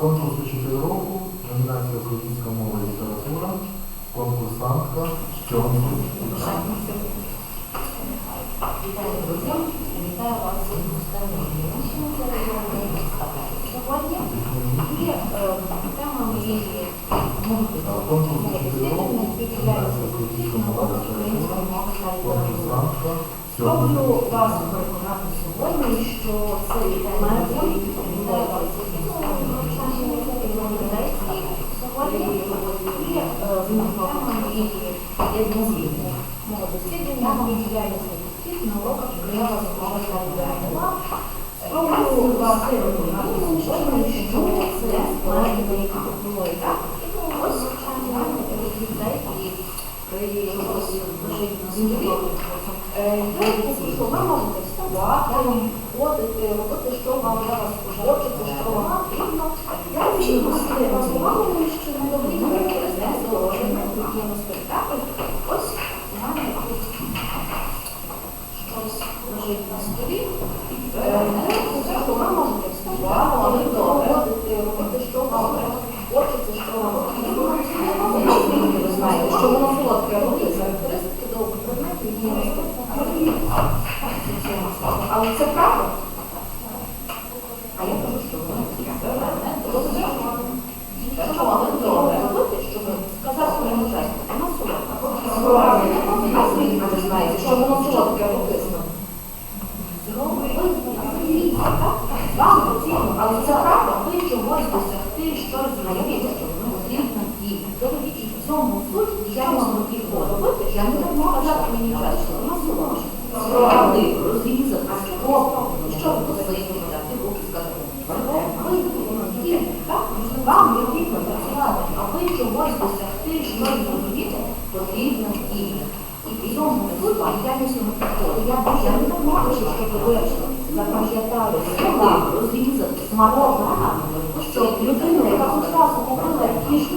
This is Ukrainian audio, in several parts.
Конкурс учитель року, номінація українська мова і література, конкурсантка Щонку. Вітаю друзі, вітаю вас всіх у установі. Це регіональний. Сьогодні і тема моєї номінація українська мова і література, конкурсантка Спробую вас переконати сьогодні, що цей всіх у установі навчання лекції сьогодні і е, тема моєї єднозвітні мова дослідження діяльності батьків на уроках української мови та. Спробую сьогодні, що. І дітей і Є що ви можете вставати, ходити, робити, що вам зараз хочеться, що вам потрібно. Я просила вас увагу, що не добрі характеристики положення є спектакль. Ось у мене тут щось лежить на столі. Е, Це що ви можете вставати, ходити, робити, що вам хочеться, що вам потрібно. Ви знаєте, що воно солодке робить характеристики до предметів є на спектаклі. Але це правда. А я кажу, що воно щоб сказати своєму часу, вона солодка. А ви знаєте, що воно солодке робиться. Вам потрібно, але це правда, ви чогось досягти, щось знайоміти, що воно потрібно діяти. І в цьому суть я можу тільки робити, я не можу казати мені час, що воно солодке. Справді, розрізати, спробувати, що ви до своїх взяти, руки сказати. Ви дієте, так? Вам потрібно працювати, а ви чогось досягти, щось зрозуміти, потрібно діяти. І в цьому суть діяльність підходить. Я дуже не можу, щоб ви слова, розрізати, смарова, що людина, яка одразу купила кішку,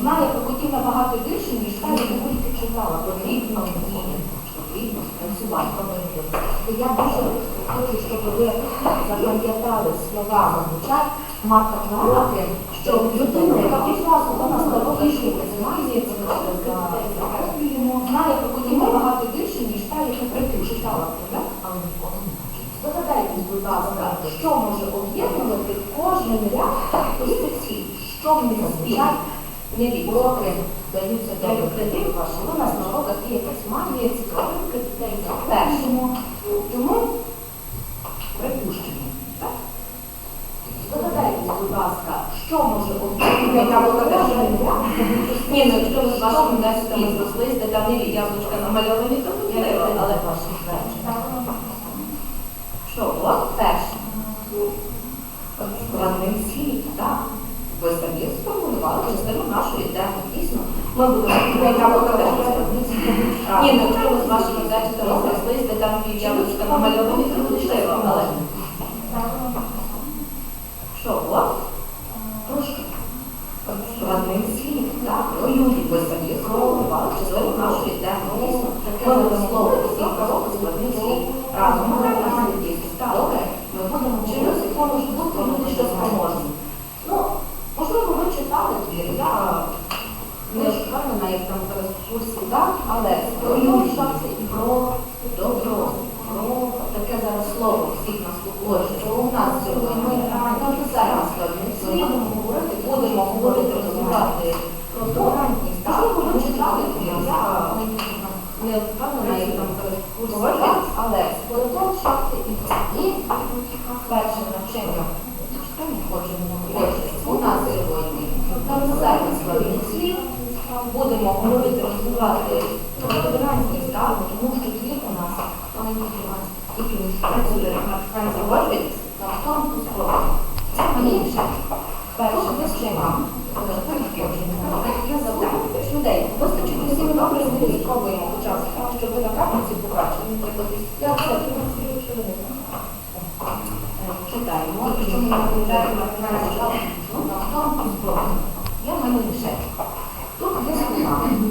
знає про котів набагато більше, ніж та, яку тільки читала. Потрібно діяти, потрібно працювати. І я дуже хочу, щоб ви запам'ятали слова звучать Марка Твена, що людина, яка одразу вона стала кішку, знає, знає про котів набагато більше, ніж та, яка прийти читала. правда? Але ніколи не бачить. Догадайтесь, будь ласка, що може об'єднувати кожен ряд позицій, що в них звучать не уроки даються для відкритих ваших. У нас на уроках є якась магія, цікавинка дітей за першому. Тому припущення. Так? Догадайтесь, будь ласка, що може об'єднувати кожен ряд? Ні, ну якщо ви з вашими десятами зросли, де там є яблучка намальовані, то не але ваші речі. Що, от перше. Складний світ, так. Ви самі сформулювали частину нашої теми. Дійсно, ми будемо Ні, якщо ви з десятами зросли, де там яблучка намальовані, ще але. Що, от? Трошки. Складний світ, так. Про люди ви самі сформулювали частину нашої теми. Дійсно, ми будемо слово всі про складний світ. Разом ми маємо дійсно. Так, добре. Ми будемо вчитися, яка може бути люди щось поможуть. Ну, можливо, ви читали твір, я не впевнена, як там зараз в курсі, так, але про любові і про добро, про таке зараз слово всіх нас походить, що у нас сьогодні ми зараз будемо говорити, будемо говорити, розвивати про толерантність. Так, ви читали я не впевнена, як там так, але скоротон шахти і і перше навчання. Що ми хочемо? У нас сьогодні. Будемо говорити, розвивати толерантність, так? тому що твір у нас який працює на франції на тому спробу. Інше. Перше ми навчання. Я завдаю людей. Вистачить усім добре, ми спробуємо хоча б, щоб ви на капельці побачили. Я це фінансую, що ви не читаємо, що ми наблюдаємо на тому спробу. Я мене лише. Тут є слова. Є завдання.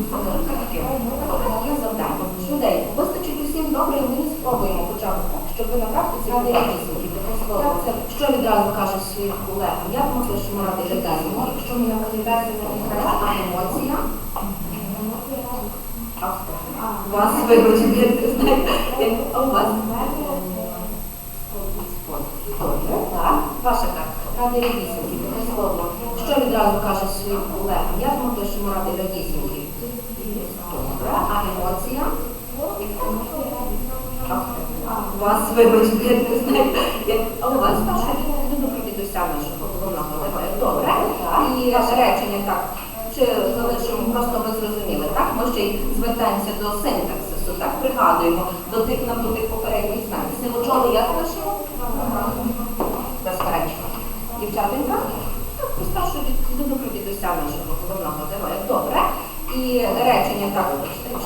Людей. Вистачить усім добре, ми спробуємо хоча б так, щоб ви на практиці подивилися. Як це, що відразу каже своїм колегам? Як ми пишемо ради редакції? Якщо ми на редакцію не грає, а емоція? У вас вибачте, я не знаю. А у вас? Добре, так. Ваша карта. Ради таке слово. Що відразу каже своїм колегам? Як ми пишемо ради радісінки? Емоція? Вас вибачте, я. У вас дідуся нашого головного. Добре. І речення так. Чи залишимо, просто ви зрозуміли, так? Ми ще й звертаємося до синтаксису, так? Пригадуємо до тих нам до тих попередніх знань. Сивочоли як пишемо? Безперечно. Дівчатенька? Так, спершу відповідно про дідуся нашого головного героя. Добре. І речення так,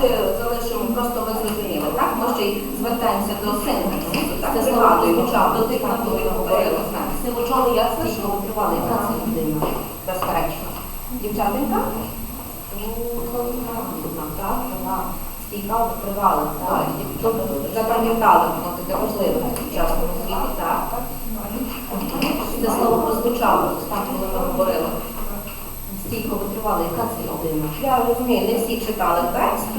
чи залишимо, просто ви зрозуміли, так? Ми ще й звертаємося до синтаксису, так? Пригадуємо до тих нам до тих попередніх знань. Сивочоли як пишемо? Тривали, яка це людина? Безперечно. Дівчатенька? Так, вона стійка тривала. Так. Тобто запам'ятали, воно таке важливе в сучасному світі, так? Це слово прозвучало, там, коли ми говорили. Стійко витривали, яка це людина? Я розумію, не всі читали текст.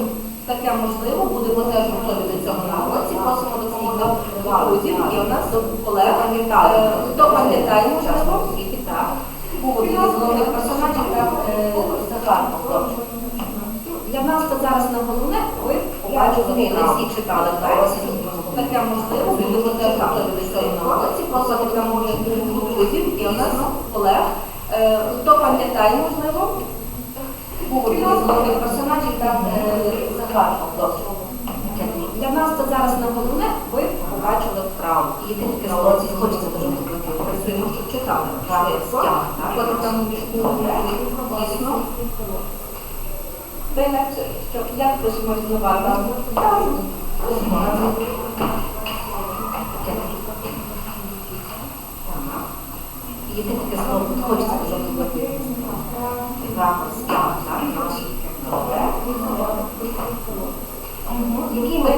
Таке можливо, будемо теж готові до цього на уроці. Просимо допомогти друзів, і у нас колег пам'ятали. Хто пам'ятає сучасному світі, так? Був один із головних персонажів, так, е, Захар Для нас це зараз не головне, ви побачили, не всі читали текст. Таке можливо, будемо теж готові до цього на уроці. Просимо допомогти друзів, і у нас колег. Е, Хто пам'ятає, можливо, був головних персонажів, так, е, Захар Для нас це зараз не головне, ви побачили вправу. І таке слово хочеться дуже. Працюємо, щоб читали. Дійсно. Це що як пишемо слова разом? Разом. Пишемо разом. Так. Яке таке слово хочеться так? Добре. Які ми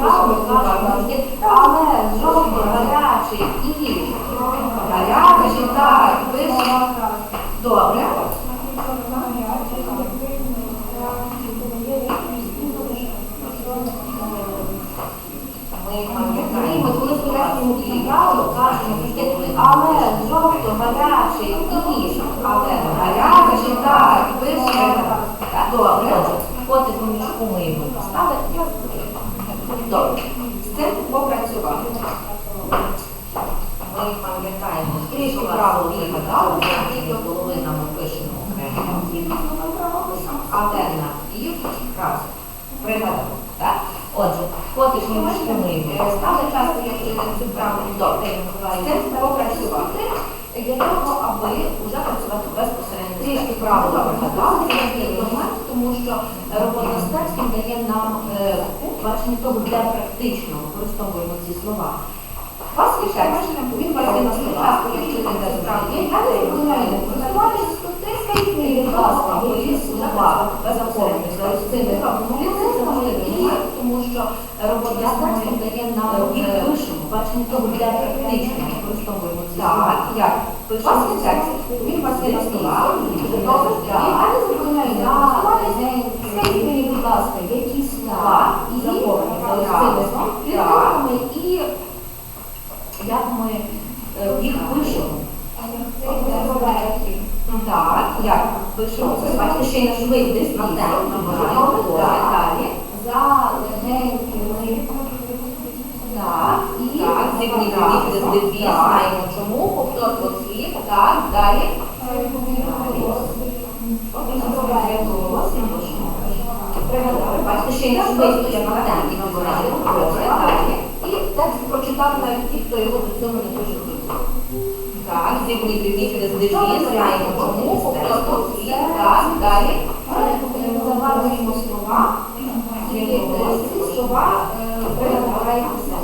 правило кажуть, але жовто, гарячий і гарячий, так, пише. Добре. Ми пам'ятаємо, коли студентському правило кажемо, але жовто, гарячий і але гарячий, так, пише. Добре. Коти поміжку ми його поставили. Добре. З цим попрацювати. Ми пам'ятаємо, трішки правил вигадали, тільки половина ми пишемо окремо, але на пів раз. Пригадали. Отже, коти поміжку ми його часто я цю добре. З цим попрацювати для того, аби вже працювати безпосередньо. Трішки правила вигадали, це є момент, тому що робота з текстом дає нам бачення того, де практично використовуємо ці слова. Вас є текст, він вас є на словах, якщо не де справді, я не забороняю користуватися, то ти скажіть мені, будь ласка, мої слова. Безпосередньо. З цими текстом дає нам бачення того, де практично використовуємо. Так, як? Є текст, він вас на словах, добре, я не скажіть будь ласка, які слова і заповнені за цими відмовами і як ми е, їх пишемо. Так, як? Пишемо, бачите, ще й на швидкість. На темп, далі. За легенькими. Так, зігніть з дебі, знаємо чому, повтор слід, так, далі. Пригадали, бачите, ще й на швидкість на темп, добре, далі. І текст прочитав навіть ті, хто його до цього не дуже хотів. Так, зігні привіт з диві, знаємо чому, повтор слід, так, далі. Заварюємо слова, слова.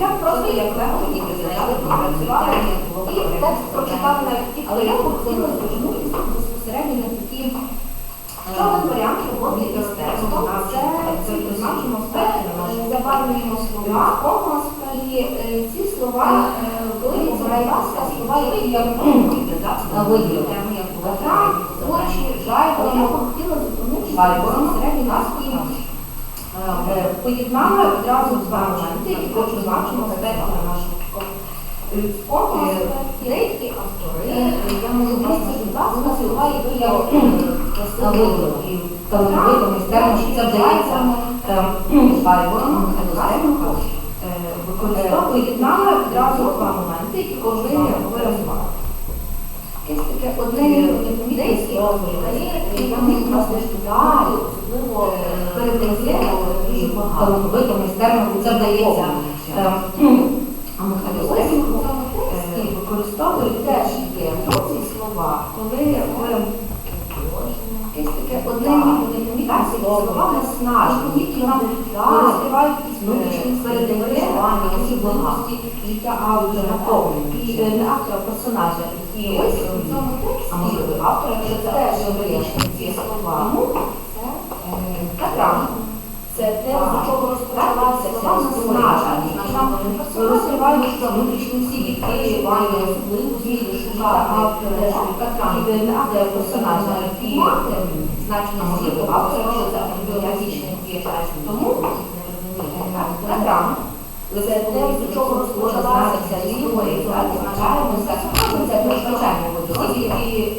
Як просто як легко попрацювали, і текст прочитав навіть ті, хто його хотіли звернутися безпосередньо на такі Ще один варіант роботи із текстом це спектрі заварюємо згадуємо слова, і е, ці слова, коли обираються слова, які я виділимо, як вода, очі, жайво, я хотіла зупинитися на середній назві Е, Поєднали одразу два моменти, які хочу з вами розглядати на нашому. Деякі автори, е, я можу просто додати на слова, які я красиво і талановито, майстерно, що це вдається використовує поєднали одразу два моменти, які повинні виразувати. Якесь таке одне деякі автори, вони нас не шкодають, особливо передає дуже багато. Це вдається. Лесенко е, використовує теж є ці слова, коли ви якесь таке одне непомітне слова наснажені, які нам розкривають якісь внутрішні передавання, особливості життя автора, і е, не автора, персонажа, які ось в цьому тексті, а можливо автора, що це теж вирішені ці слова. Тому це програма. Це те, з чого слова наснажені. Нам що внутрішні всі відкриті, особливості, життя автора, а персонажа, які значення можливо автора, що це біологічний є. Тому програма. Це те, з чого розпочалася ця історія, так, означаємося, це передбачання водосі, які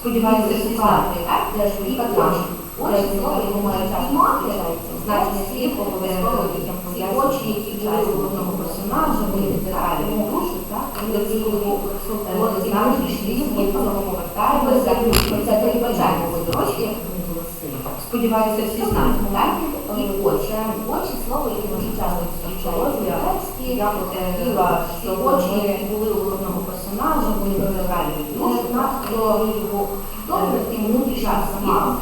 сподіваються, що знати, так, де ж і програма. Отже, слово, яке має час мати, значення слів, обов'язково дітям очі, які у одного персонажа, деталі душу, так, для цього знамені слів, ми повертаємося, це як вони. Сподіваюся, всі знають, так? І очі. Очі слово, яке дуже часто зустрічається в тексті, я хотіла, що очі були у одного персонажа, були деталі душу, так, про його добре, і внутрішня сама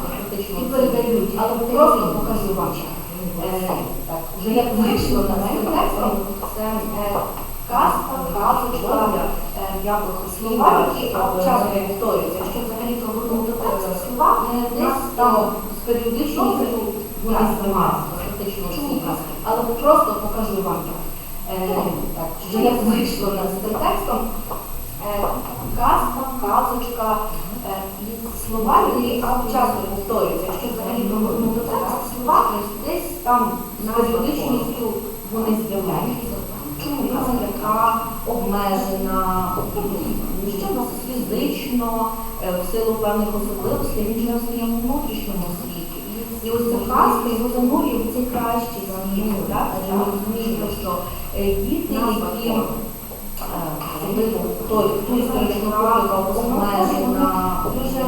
і передають, але просто покажу вам. Е, Вже як вийшло на цим текстом, це е, казка, казочка, яблуко, слова, які часто повторюються. Якщо взагалі повернути текст слова, десь там з періодичністю вона знімається, фактично всі казки. Але просто покажу вам. Е, Так, вже як вийшло на цим текстом, казка, казочка, е, слова, які часто повторюються. Якщо взагалі повернути текст слова, десь там з періодичністю вони з'являються. Чому яка обмежена, що в нас фізично, е, в силу певних особливостей, він живе в своєму внутрішньому світі. І ось ця казка його занурює в цей кращий так? ми розуміємо, що е, діти, які особливо той, ту історичну яка обмежена, дуже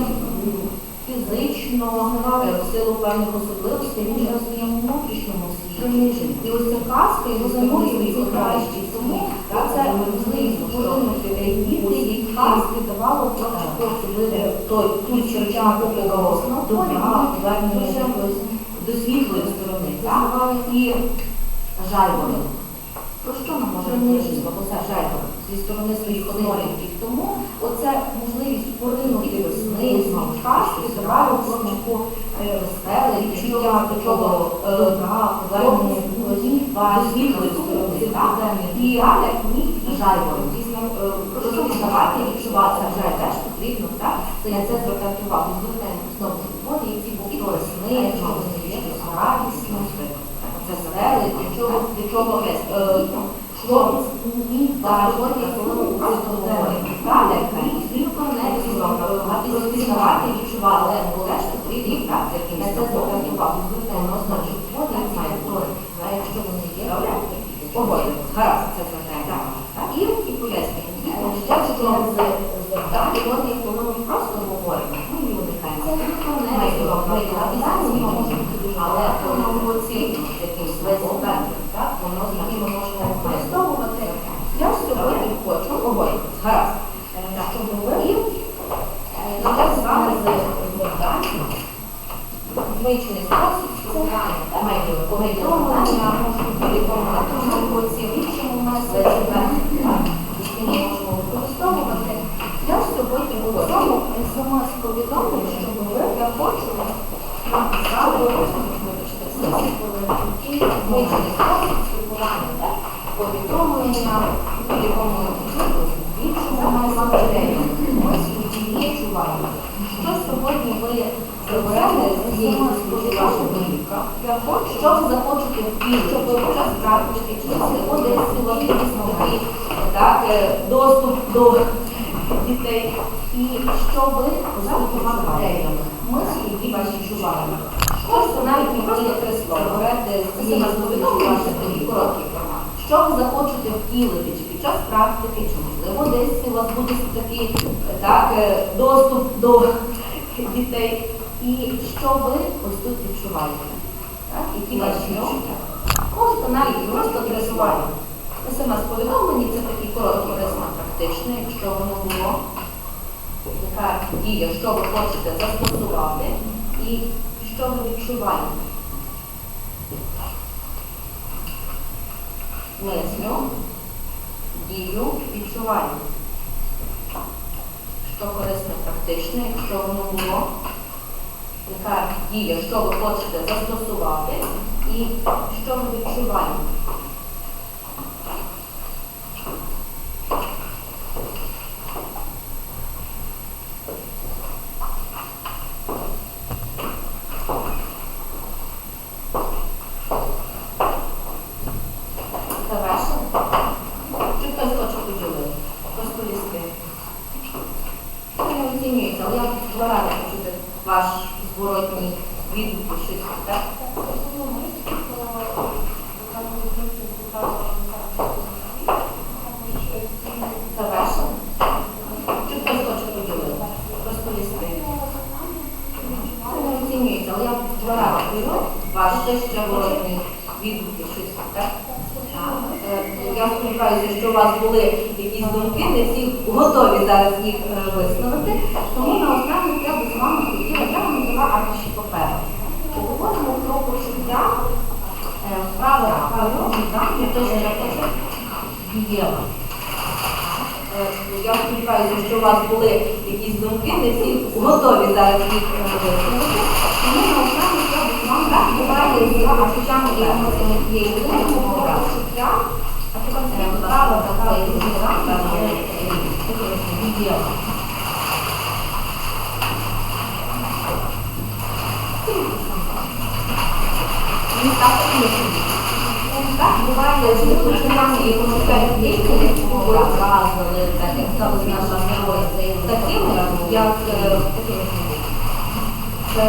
фізично, е, в силу певних особливостей, він живе в своєму внутрішньому світі. І ось ця казка його занурює в кращий тому це можливість повернути діти, які казки давало просто особливо той, ту чертяку до добра, повернення до світлої сторони. І жайворонок. Про що нам може говорити? Бабуся Жайка зі сторони своїх однолітків? Тому оце можливість поринути сни, казки, здавало хлопчику веселе, відчуття такого так? І як ні жайворонок. Дійсно, просто давати відчувати жаль теж потрібно, так? Це я це звертати увагу. Звертаємо знову води, які були сни, радісно, це для чого, для чого хлопець він заходить, коли просто далі, стрілко не відчувати, розпізнавати, відчувати, але теж потрібні практики, на це звертати увагу, звертаємо значить, води має створити, а якщо вони є, погодимо, гаразд, це звертаємо. І, вони, коли ми просто говоримо, ну ніхто не може воно так, воно які ми можемо використовувати. Я сьогодні хочу говорити. Гаразд. Щоб ви я з вами завдання, звичний спосіб спілкування, маєте повідомлення, повідомлення, емоції, в іншому у нас можемо використовувати. Я сьогодні у цьому смс-повідомлення, щоб ви, я хочу повідомлення, в якому більшому самостійно. Ось і відчуваємо. Ви цієї ваша домівка? Що ви захочете практики, чи можливо десь у вас дійсно так, е, доступ до дітей? І що ви запропонуєте мислі, які ваші відчувають? Щось навіть не просто три слова. Берете з цієї повідомлення такий короткий формат. Що ви захочете втілити, чи під час практики, чи можливо десь у вас буде такий так, е, доступ до дітей. І що ви ось тут відчуваєте? Так? Які ваші відчуття? Можете навіть просто три слова. СМС-повідомлення це такий короткий висновок практичний, якщо воно було. Яка дія, що ви хочете застосувати і що ви відчуваєте? Мислю, дію, відчуваю. Що корисне практичне, якщо воно було, яка дія, що ви хочете застосувати і що ви відчуваєте. Завершено? Чи хтось хоче поділити? Розповісти? Це не оцінюється, але я два рази почути ваш зворотній відгук, щось так? Завершено? Чи хтось хоче поділити? Але я два рази ваш ще зворотній відгук, щось? Е, Я сподіваюся, що у вас були якісь думки, не всі готові зараз їх е, висловити. Тому на останніх я би з вами хотіла, я вам дала аркуші паперу. Поговоримо про почуття е, те, що я хочу дієва. Е, Я сподіваюся, що у вас були якісь думки, не всі готові зараз їх е, висловити. Тому на останніх я вами так буває з почуттями і емоціями цієї людини, про почуття, а тепер це право така і дієва. Він так не так буває з почуттями і емоціями дітей, образили, так як сталося наша героя, такими, як е, це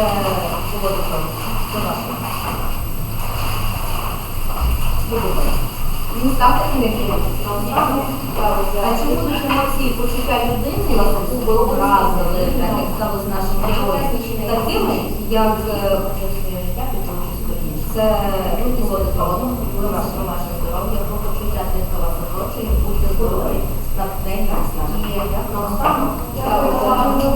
було. Це ваше. Він так і не А чи будуть емоції почуття людини, яку образили, так як сталося з нашим героєм, такими, як це люди водить одного, нас на наше здоров'я, про почуття для слова пророчої, будьте здорові, натхнення нас.